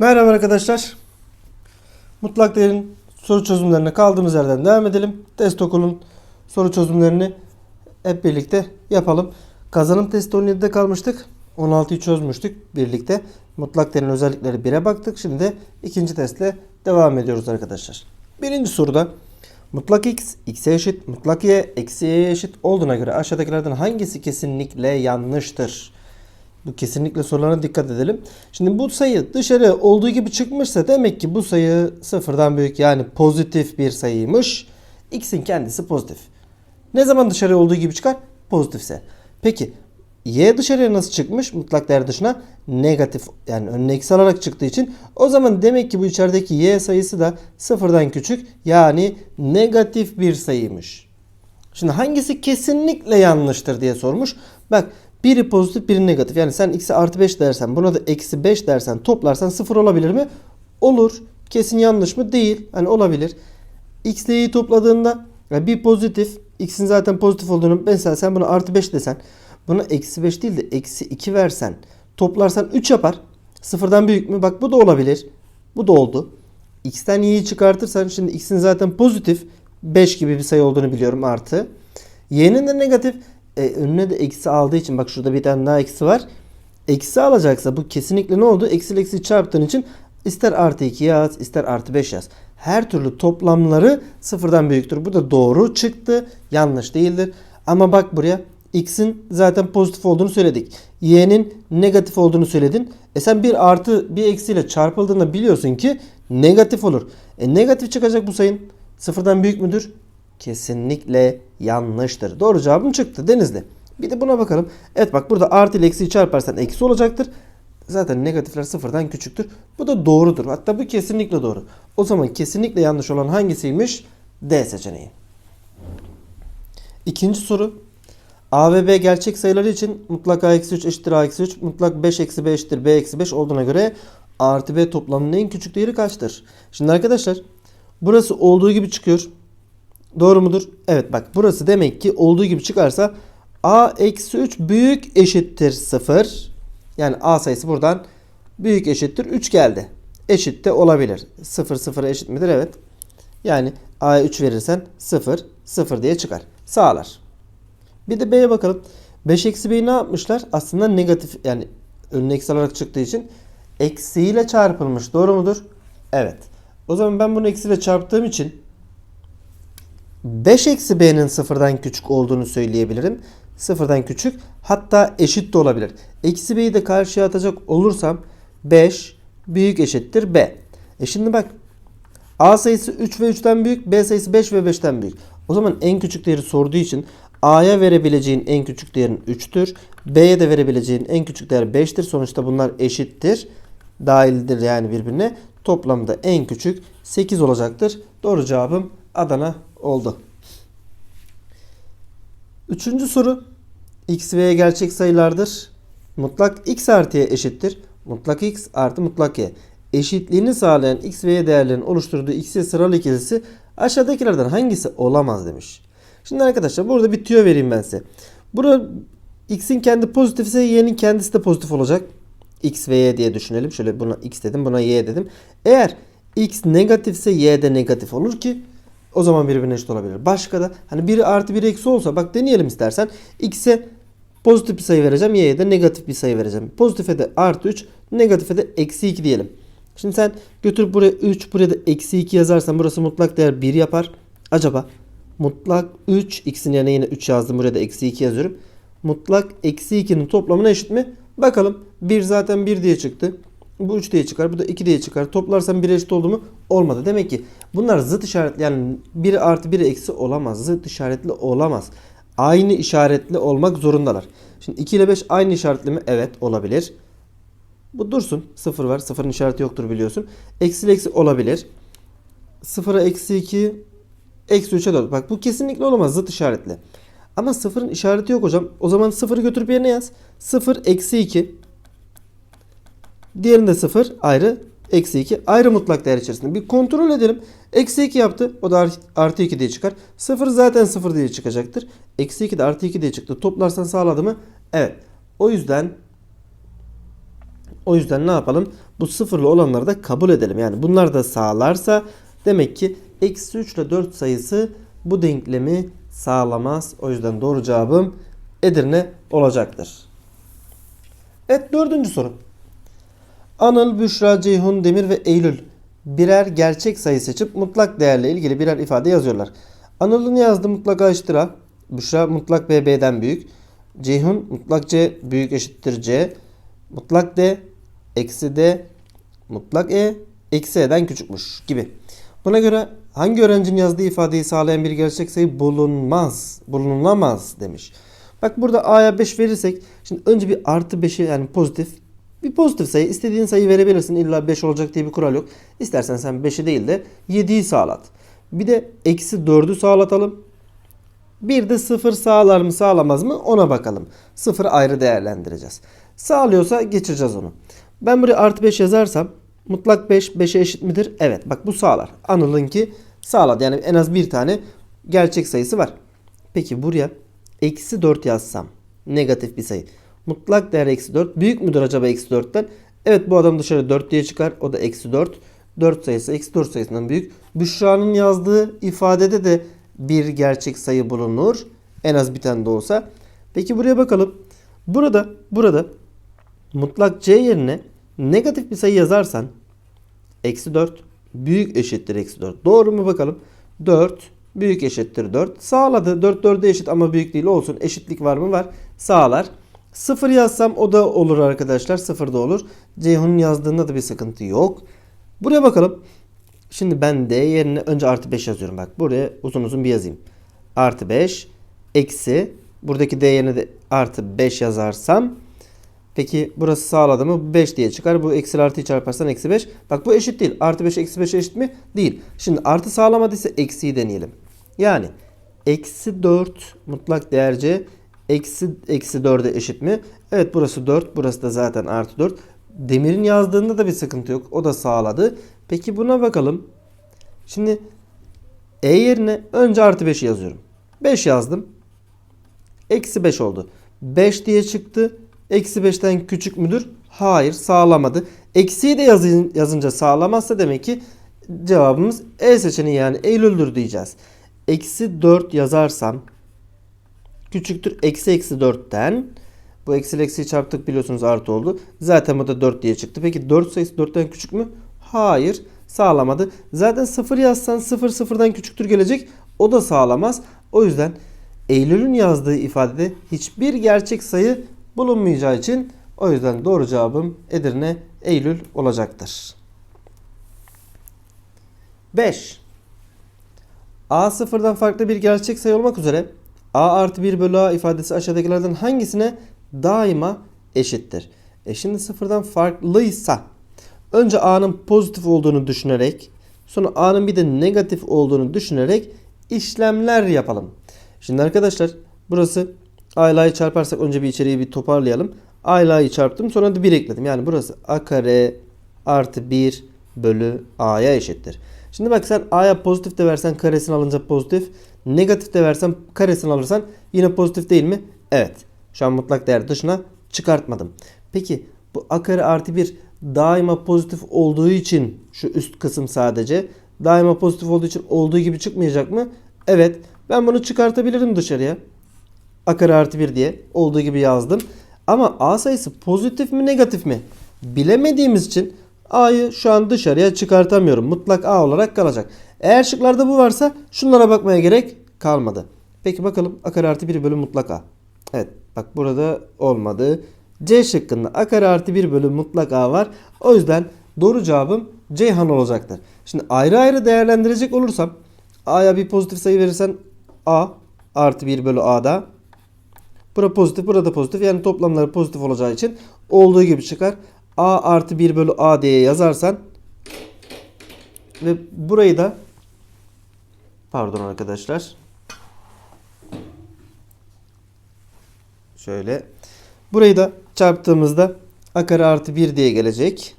Merhaba arkadaşlar. Mutlak değerin soru çözümlerine kaldığımız yerden devam edelim. Test okulun soru çözümlerini hep birlikte yapalım. Kazanım testi 17'de kalmıştık. 16'yı çözmüştük birlikte. Mutlak değerin özellikleri 1'e baktık. Şimdi de ikinci testle devam ediyoruz arkadaşlar. Birinci soruda mutlak x, x'e eşit, mutlak y, eksi y'ye eşit olduğuna göre aşağıdakilerden hangisi kesinlikle yanlıştır? Bu kesinlikle sorularına dikkat edelim. Şimdi bu sayı dışarı olduğu gibi çıkmışsa demek ki bu sayı sıfırdan büyük yani pozitif bir sayıymış. X'in kendisi pozitif. Ne zaman dışarı olduğu gibi çıkar? Pozitifse. Peki y dışarıya nasıl çıkmış? Mutlak değer dışına negatif yani önüne eksi alarak çıktığı için o zaman demek ki bu içerideki y sayısı da sıfırdan küçük yani negatif bir sayıymış. Şimdi hangisi kesinlikle yanlıştır diye sormuş. Bak biri pozitif biri negatif. Yani sen x'e artı 5 dersen buna da eksi 5 dersen toplarsan 0 olabilir mi? Olur. Kesin yanlış mı? Değil. Hani olabilir. x ile y'yi topladığında yani bir pozitif x'in zaten pozitif olduğunu mesela sen buna artı 5 desen buna eksi 5 değil de eksi 2 versen toplarsan 3 yapar. Sıfırdan büyük mü? Bak bu da olabilir. Bu da oldu. x'ten y'yi çıkartırsan şimdi x'in zaten pozitif 5 gibi bir sayı olduğunu biliyorum artı. y'nin de negatif e, önüne de eksi aldığı için bak şurada bir tane daha eksi var. Eksi alacaksa bu kesinlikle ne oldu? Eksi eksi çarptığın için ister artı 2 yaz ister artı 5 yaz. Her türlü toplamları sıfırdan büyüktür. Bu da doğru çıktı. Yanlış değildir. Ama bak buraya x'in zaten pozitif olduğunu söyledik. y'nin negatif olduğunu söyledin. E sen bir artı bir eksiyle çarpıldığında biliyorsun ki negatif olur. E negatif çıkacak bu sayın. Sıfırdan büyük müdür? Kesinlikle yanlıştır. Doğru cevabım çıktı Denizli. Bir de buna bakalım. Evet bak burada artı ile eksiyi çarparsan eksi olacaktır. Zaten negatifler sıfırdan küçüktür. Bu da doğrudur. Hatta bu kesinlikle doğru. O zaman kesinlikle yanlış olan hangisiymiş? D seçeneği. İkinci soru. A ve B gerçek sayıları için mutlak A eksi 3 eşittir A eksi 3. Mutlak 5 eksi B eşittir B eksi 5 olduğuna göre A artı B toplamının en küçük değeri kaçtır? Şimdi arkadaşlar burası olduğu gibi çıkıyor. Doğru mudur? Evet bak burası demek ki olduğu gibi çıkarsa A eksi 3 büyük eşittir 0. Yani A sayısı buradan büyük eşittir 3 geldi. Eşit de olabilir. 0 0 eşit midir? Evet. Yani A'ya 3 verirsen 0 0 diye çıkar. Sağlar. Bir de B'ye bakalım. 5 eksi B'yi ne yapmışlar? Aslında negatif yani önüne eksi alarak çıktığı için eksiyle çarpılmış. Doğru mudur? Evet. O zaman ben bunu eksiyle çarptığım için 5 eksi b'nin sıfırdan küçük olduğunu söyleyebilirim. Sıfırdan küçük hatta eşit de olabilir. Eksi b'yi de karşıya atacak olursam 5 büyük eşittir b. E şimdi bak a sayısı 3 ve 3'ten büyük b sayısı 5 ve 5'ten büyük. O zaman en küçük değeri sorduğu için a'ya verebileceğin en küçük değerin 3'tür. b'ye de verebileceğin en küçük değer 5'tir. Sonuçta bunlar eşittir. Dahildir yani birbirine. Toplamda en küçük 8 olacaktır. Doğru cevabım Adana oldu. Üçüncü soru. X ve Y gerçek sayılardır. Mutlak X artı Y eşittir. Mutlak X artı mutlak Y. Eşitliğini sağlayan X ve Y değerlerinin oluşturduğu X'e sıralı ikilisi aşağıdakilerden hangisi olamaz demiş. Şimdi arkadaşlar burada bir tüyo vereyim ben size. Burada X'in kendi pozitif ise Y'nin kendisi de pozitif olacak. X ve Y diye düşünelim. Şöyle buna X dedim buna Y dedim. Eğer X negatifse Y de negatif olur ki o zaman birbirine eşit olabilir. Başka da hani biri artı biri eksi olsa bak deneyelim istersen. X'e pozitif bir sayı vereceğim. Y'ye de negatif bir sayı vereceğim. Pozitife de artı 3 negatife de eksi 2 diyelim. Şimdi sen götürüp buraya 3 buraya da eksi 2 yazarsan burası mutlak değer 1 yapar. Acaba mutlak 3 x'in yerine yine 3 yazdım. Buraya da eksi 2 yazıyorum. Mutlak eksi 2'nin toplamına eşit mi? Bakalım. 1 zaten 1 diye çıktı. Bu 3 diye çıkar. Bu da 2 diye çıkar. Toplarsam 1 eşit oldu mu? Olmadı. Demek ki bunlar zıt işaretli yani 1 artı 1 eksi olamaz. Zıt işaretli olamaz. Aynı işaretli olmak zorundalar. Şimdi 2 ile 5 aynı işaretli mi? Evet olabilir. Bu dursun. 0 var. 0'ın işareti yoktur biliyorsun. Eksi ile eksi olabilir. 0'a eksi 2 eksi 3'e 4. Bak bu kesinlikle olamaz. Zıt işaretli. Ama 0'ın işareti yok hocam. O zaman 0'ı götürüp yerine yaz. 0 eksi 2 Diğerinde 0 ayrı eksi 2 ayrı mutlak değer içerisinde. Bir kontrol edelim. Eksi 2 yaptı. O da artı 2 diye çıkar. 0 zaten 0 diye çıkacaktır. Eksi 2 de artı 2 diye çıktı. Toplarsan sağladı mı? Evet. O yüzden O yüzden ne yapalım? Bu sıfırlı olanları da kabul edelim. Yani bunlar da sağlarsa demek ki eksi 3 ile 4 sayısı bu denklemi sağlamaz. O yüzden doğru cevabım Edirne olacaktır. Evet dördüncü soru. Anıl, Büşra, Ceyhun, Demir ve Eylül birer gerçek sayı seçip mutlak değerle ilgili birer ifade yazıyorlar. Anıl'ın yazdığı mutlak A eşittir A. Büşra mutlak B B'den büyük. Ceyhun mutlak C büyük eşittir C. Mutlak D eksi D mutlak E eksi E'den küçükmüş gibi. Buna göre hangi öğrencinin yazdığı ifadeyi sağlayan bir gerçek sayı bulunmaz, bulunulamaz demiş. Bak burada A'ya 5 verirsek şimdi önce bir artı 5'i yani pozitif bir pozitif sayı istediğin sayı verebilirsin. İlla 5 olacak diye bir kural yok. İstersen sen 5'i değil de 7'yi sağlat. Bir de eksi 4'ü sağlatalım. Bir de 0 sağlar mı sağlamaz mı ona bakalım. 0'ı ayrı değerlendireceğiz. Sağlıyorsa geçireceğiz onu. Ben buraya artı 5 yazarsam mutlak 5 5'e eşit midir? Evet bak bu sağlar. Anıl'ınki sağladı. Yani en az bir tane gerçek sayısı var. Peki buraya eksi 4 yazsam negatif bir sayı. Mutlak değer eksi 4. Büyük müdür acaba eksi 4'ten? Evet bu adam dışarı 4 diye çıkar. O da eksi 4. 4 sayısı eksi 4 sayısından büyük. Büşra'nın yazdığı ifadede de bir gerçek sayı bulunur. En az bir tane de olsa. Peki buraya bakalım. Burada burada mutlak c yerine negatif bir sayı yazarsan eksi 4 büyük eşittir eksi 4. Doğru mu bakalım? 4 büyük eşittir 4. Sağladı. 4 4'e eşit ama büyük değil olsun. Eşitlik var mı? Var. Sağlar. 0 yazsam o da olur arkadaşlar. 0 da olur. Ceyhun'un yazdığında da bir sıkıntı yok. Buraya bakalım. Şimdi ben D yerine önce artı 5 yazıyorum. Bak buraya uzun uzun bir yazayım. Artı 5 eksi buradaki D yerine de artı 5 yazarsam peki burası sağladı mı? 5 diye çıkar. Bu eksi artıyı çarparsan eksi 5. Bak bu eşit değil. Artı 5 eksi 5 eşit mi? Değil. Şimdi artı sağlamadıysa eksiyi deneyelim. Yani eksi 4 mutlak değerce eksi, eksi 4'e eşit mi? Evet burası 4. Burası da zaten artı 4. Demir'in yazdığında da bir sıkıntı yok. O da sağladı. Peki buna bakalım. Şimdi E yerine önce artı 5 yazıyorum. 5 yazdım. Eksi 5 oldu. 5 diye çıktı. Eksi 5'ten küçük müdür? Hayır sağlamadı. Eksiyi de yazın, yazınca sağlamazsa demek ki cevabımız E seçeneği yani Eylül'dür diyeceğiz. Eksi 4 yazarsam küçüktür eksi eksi 4'ten bu eksi eksiyi çarptık biliyorsunuz artı oldu. Zaten bu da 4 diye çıktı. Peki 4 sayısı 4'ten küçük mü? Hayır sağlamadı. Zaten 0 yazsan 0 sıfırdan küçüktür gelecek. O da sağlamaz. O yüzden Eylül'ün yazdığı ifadede hiçbir gerçek sayı bulunmayacağı için o yüzden doğru cevabım Edirne Eylül olacaktır. 5. A sıfırdan farklı bir gerçek sayı olmak üzere A artı 1 bölü A ifadesi aşağıdakilerden hangisine daima eşittir? E şimdi sıfırdan farklıysa önce A'nın pozitif olduğunu düşünerek sonra A'nın bir de negatif olduğunu düşünerek işlemler yapalım. Şimdi arkadaşlar burası A ile A'yı çarparsak önce bir içeriği bir toparlayalım. A ile A'yı çarptım sonra da 1 ekledim. Yani burası A kare artı 1 bölü A'ya eşittir. Şimdi bak sen A'ya pozitif de versen karesini alınca pozitif. Negatif de versen karesini alırsan yine pozitif değil mi? Evet. Şu an mutlak değer dışına çıkartmadım. Peki bu A kare artı 1 daima pozitif olduğu için şu üst kısım sadece daima pozitif olduğu için olduğu gibi çıkmayacak mı? Evet. Ben bunu çıkartabilirim dışarıya. A kare artı 1 diye olduğu gibi yazdım. Ama A sayısı pozitif mi negatif mi? Bilemediğimiz için A'yı şu an dışarıya çıkartamıyorum. Mutlak A olarak kalacak. Eğer şıklarda bu varsa şunlara bakmaya gerek kalmadı. Peki bakalım A kare artı 1 bölü mutlak A. Evet bak burada olmadı. C şıkkında A kare artı 1 bölü mutlak A var. O yüzden doğru cevabım Ceyhan olacaktır. Şimdi ayrı ayrı değerlendirecek olursam A'ya bir pozitif sayı verirsen A artı 1 bölü A'da. Bura pozitif, burada pozitif. Yani toplamları pozitif olacağı için olduğu gibi çıkar. A artı 1 bölü A diye yazarsan ve burayı da pardon arkadaşlar şöyle burayı da çarptığımızda A kare artı 1 diye gelecek.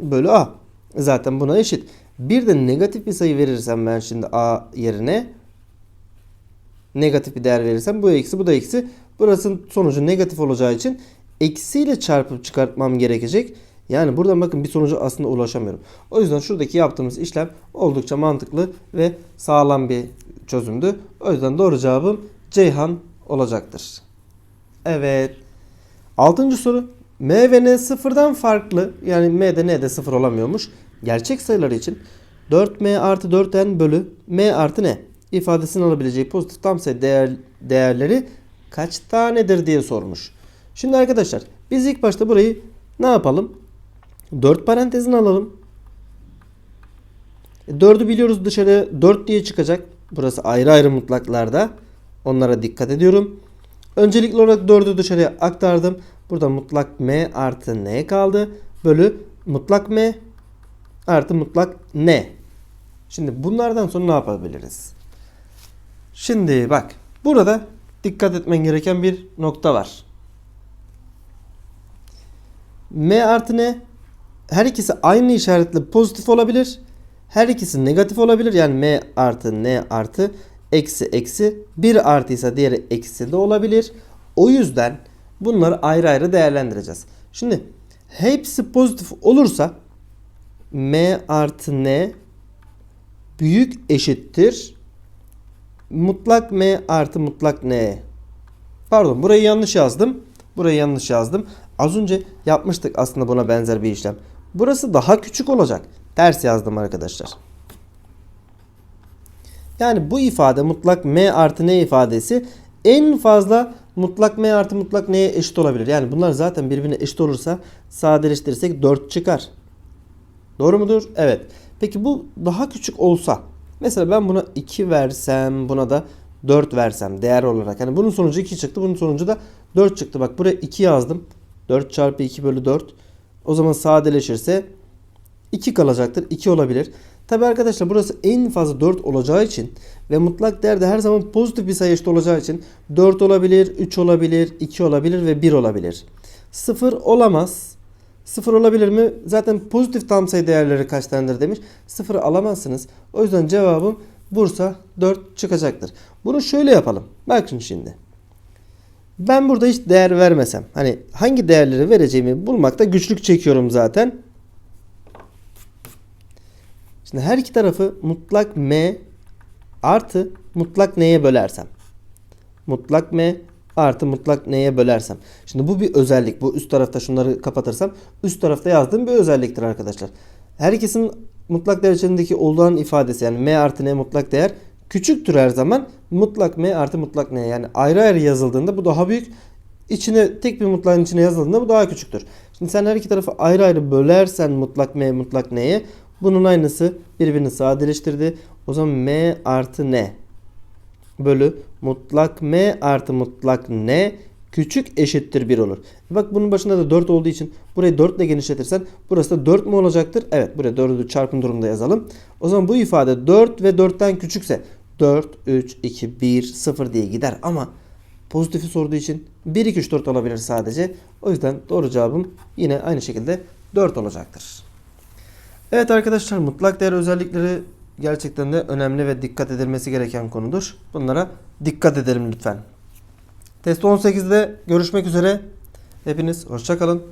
Bölü A. Zaten buna eşit. Bir de negatif bir sayı verirsem ben şimdi A yerine negatif bir değer verirsem bu eksi bu da eksi. Burasının sonucu negatif olacağı için eksiyle çarpıp çıkartmam gerekecek. Yani buradan bakın bir sonuca aslında ulaşamıyorum. O yüzden şuradaki yaptığımız işlem oldukça mantıklı ve sağlam bir çözümdü. O yüzden doğru cevabım Ceyhan olacaktır. Evet. Altıncı soru. M ve N sıfırdan farklı. Yani M'de N'de sıfır olamıyormuş. Gerçek sayılar için 4M artı 4N bölü M artı N ifadesini alabileceği pozitif tam sayı değer, değerleri kaç tanedir diye sormuş. Şimdi arkadaşlar biz ilk başta burayı ne yapalım? 4 parantezini alalım. 4'ü biliyoruz dışarı 4 diye çıkacak. Burası ayrı ayrı mutlaklarda. Onlara dikkat ediyorum. Öncelikli olarak 4'ü dışarıya aktardım. Burada mutlak m artı n kaldı. Bölü mutlak m artı mutlak n. Şimdi bunlardan sonra ne yapabiliriz? Şimdi bak burada dikkat etmen gereken bir nokta var. M artı N her ikisi aynı işaretli pozitif olabilir. Her ikisi negatif olabilir. Yani M artı N artı eksi eksi bir artıysa diğeri eksi de olabilir. O yüzden bunları ayrı ayrı değerlendireceğiz. Şimdi hepsi pozitif olursa M artı N büyük eşittir mutlak M artı mutlak N. Pardon burayı yanlış yazdım. Burayı yanlış yazdım. Az önce yapmıştık aslında buna benzer bir işlem. Burası daha küçük olacak. Ters yazdım arkadaşlar. Yani bu ifade mutlak m artı n ifadesi en fazla mutlak m artı mutlak n'ye eşit olabilir. Yani bunlar zaten birbirine eşit olursa sadeleştirirsek 4 çıkar. Doğru mudur? Evet. Peki bu daha küçük olsa mesela ben buna 2 versem buna da 4 versem değer olarak. Yani bunun sonucu 2 çıktı. Bunun sonucu da 4 çıktı. Bak buraya 2 yazdım. 4 çarpı 2 bölü 4. O zaman sadeleşirse 2 kalacaktır. 2 olabilir. Tabi arkadaşlar burası en fazla 4 olacağı için ve mutlak değerde her zaman pozitif bir sayı eşit olacağı için 4 olabilir, 3 olabilir, 2 olabilir ve 1 olabilir. 0 olamaz. 0 olabilir mi? Zaten pozitif tam sayı değerleri kaç tanedir demiş. 0 alamazsınız. O yüzden cevabım Bursa 4 çıkacaktır. Bunu şöyle yapalım. Bakın şimdi. Ben burada hiç değer vermesem. Hani hangi değerleri vereceğimi bulmakta güçlük çekiyorum zaten. Şimdi her iki tarafı mutlak m artı mutlak n'ye bölersem. Mutlak m artı mutlak n'ye bölersem. Şimdi bu bir özellik. Bu üst tarafta şunları kapatırsam üst tarafta yazdığım bir özelliktir arkadaşlar. Her ikisinin mutlak değer içindeki olduğun ifadesi yani m artı n mutlak değer küçüktür her zaman. Mutlak m artı mutlak n yani ayrı ayrı yazıldığında bu daha büyük. İçine tek bir mutlağın içine yazıldığında bu daha küçüktür. Şimdi sen her iki tarafı ayrı ayrı bölersen mutlak m mutlak n'ye bunun aynısı birbirini sadeleştirdi. O zaman m artı n bölü mutlak m artı mutlak n küçük eşittir 1 olur. Bak bunun başında da 4 olduğu için burayı 4 ile genişletirsen burası da 4 mu olacaktır? Evet buraya 4'ü çarpım durumunda yazalım. O zaman bu ifade 4 ve 4'ten küçükse 4, 3, 2, 1, 0 diye gider ama pozitifi sorduğu için 1, 2, 3, 4 olabilir sadece. O yüzden doğru cevabım yine aynı şekilde 4 olacaktır. Evet arkadaşlar mutlak değer özellikleri gerçekten de önemli ve dikkat edilmesi gereken konudur. Bunlara dikkat edelim lütfen. Test 18'de görüşmek üzere. Hepiniz hoşçakalın.